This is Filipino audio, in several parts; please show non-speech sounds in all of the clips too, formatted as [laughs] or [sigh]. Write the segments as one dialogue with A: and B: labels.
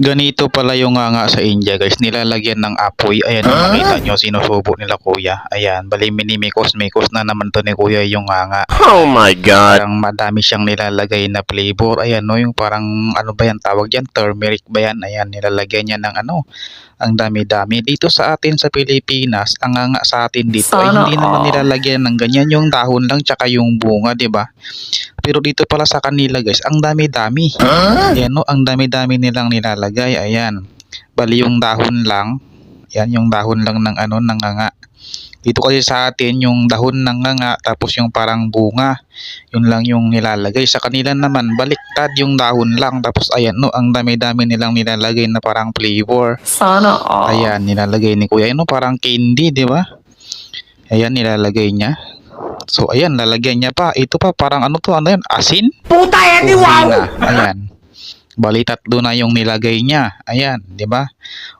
A: Ganito pala yung nga nga sa India guys, nilalagyan ng apoy. Ayan, huh? makita nyo, sinusubo nila kuya. Ayan, bali minimikos-mikos na naman to ni kuya yung nga nga.
B: Oh my god.
A: Parang madami siyang nilalagay na flavor. Ayan, no, yung parang ano ba yan tawag yan? Turmeric ba yan? Ayan, nilalagyan niya ng ano, ang dami-dami. Dito sa atin sa Pilipinas, ang nga nga sa atin dito ay
C: Sana
A: hindi naman nilalagyan ng ganyan yung dahon lang tsaka yung bunga, 'di ba? Pero dito pala sa kanila guys, ang dami-dami. Ayan no, ang dami-dami nilang nilalagay. Ayan. Bali yung dahon lang. Yan yung dahon lang ng ano, ng nganga. Dito kasi sa atin yung dahon ng nganga tapos yung parang bunga. Yun lang yung nilalagay. Sa kanila naman baliktad yung dahon lang tapos ayan no, ang dami-dami nilang nilalagay na parang flavor.
C: Sana all.
A: Ayan, nilalagay ni Kuya. Ano, parang candy, di ba? Ayan, nilalagay niya. So, ayan, lalagyan niya pa. Ito pa, parang ano to, ano yan? Asin?
C: Puta yan, di wow!
A: Na. Ayan. Bali, tatlo na yung nilagay niya. Ayan, di ba?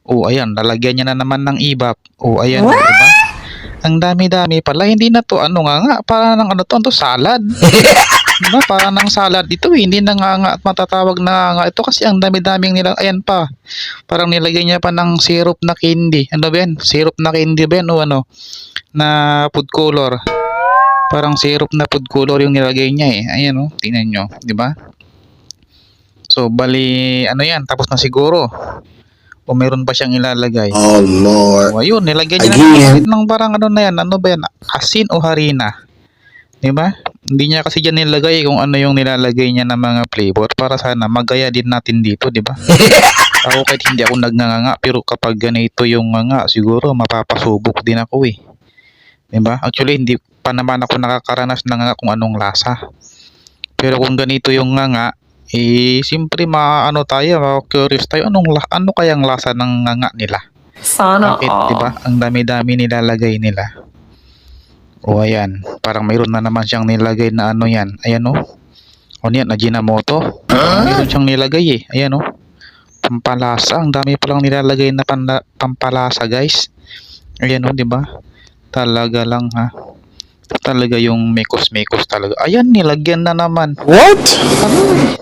A: O, ayan, lalagyan niya na naman ng ibap. O, ayan, di ba? Ang dami-dami pala. Hindi na to, ano nga nga, para ng ano to, ano to, salad. [laughs] Diba? Para ng salad ito eh. Hindi na nga nga at matatawag na nga nga. Ito kasi ang dami-daming nila. Ayan pa. Parang nilagay niya pa ng syrup na candy. Ano ba yan? Syrup na candy ba yan o ano? Na food color. Parang syrup na food color yung nilagay niya eh. Ayan o. Tingnan nyo. Di ba? So, bali, ano yan? Tapos na siguro. O meron pa siyang ilalagay.
B: Oh lord.
A: O, ayun, nilagyan niya
B: Again.
A: na ng parang ano na yan. Ano ba yan? Asin o harina? Di ba? Hindi niya kasi dyan nilagay kung ano yung nilalagay niya ng mga flavor para sana magaya din natin dito, di ba? [laughs] ako kahit hindi ako nagnganga pero kapag ganito yung nga siguro mapapasubok din ako eh. Di ba? Actually, hindi pa naman ako nakakaranas ng nga kung anong lasa. Pero kung ganito yung nga eh, siyempre maano tayo, ma-curious tayo, anong, la- ano kayang lasa ng nga nila?
C: Sana
A: Bakit,
C: all.
A: di ba? Ang dami-dami nilalagay nila. O ayan, parang mayroon na naman siyang nilagay na ano yan. Ayan o. Ano yan, Ajinomoto. Parang Mayroon siyang nilagay eh. Ayan o. Pampalasa. Ang dami palang nilalagay na panda, pampalasa guys. Ayan o, di ba? Talaga lang ha. Talaga yung mekos-mekos talaga. Ayan, nilagyan na naman.
B: What?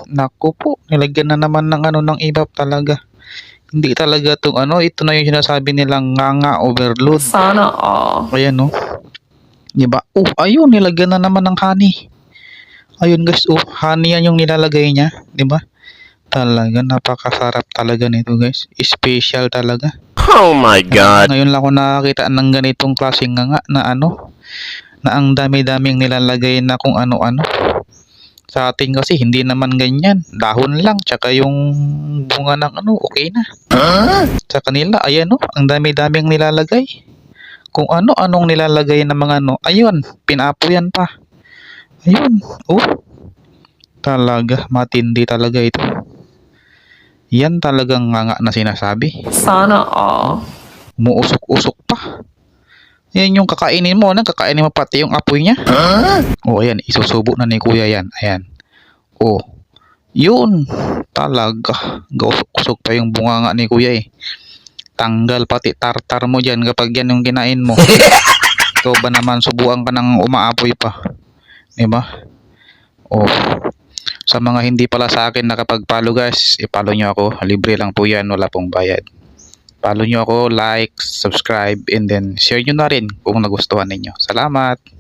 A: Naku po, nilagyan na naman ng ano ng ibap talaga. Hindi talaga tong ano, ito na yung sinasabi nilang nganga overload.
C: Sana all.
A: Ayan no. Di ba? Oh, ayun, nilagyan na naman ng honey. Ayun guys, oh, honey yan yung nilalagay niya, di ba? Talaga napakasarap talaga nito guys. Special talaga.
B: Oh my god.
A: Ngayon lang ako nakakita ng ganitong klaseng nganga na ano, na ang dami-daming nilalagay na kung ano-ano. Sa atin kasi hindi naman ganyan. Dahon lang, tsaka yung bunga ng ano, okay na. Sa kanila, ayan o, ang dami-daming nilalagay. Kung ano-anong nilalagay ng mga ano, ayun, pinapo yan pa. Ayun, oh. Talaga, matindi talaga ito. Yan talagang nga na sinasabi.
C: Sana all.
A: Umuusok-usok pa. Yan yung kakainin mo, ano? Kakainin mo pati yung apoy niya. O, ayan. Isusubo na ni kuya yan. Ayan. O. Yun. Talaga. Gausok-usok pa yung bunga nga ni kuya eh. Tanggal pati tartar mo dyan kapag yan yung kinain mo. [laughs] Ikaw ba naman subuan ka ng umaapoy pa? Diba? O. Sa mga hindi pala sa akin nakapag-follow guys, i-follow nyo ako. Libre lang po yan. Wala pong bayad. Follow nyo ako, like, subscribe, and then share nyo na rin kung nagustuhan ninyo. Salamat!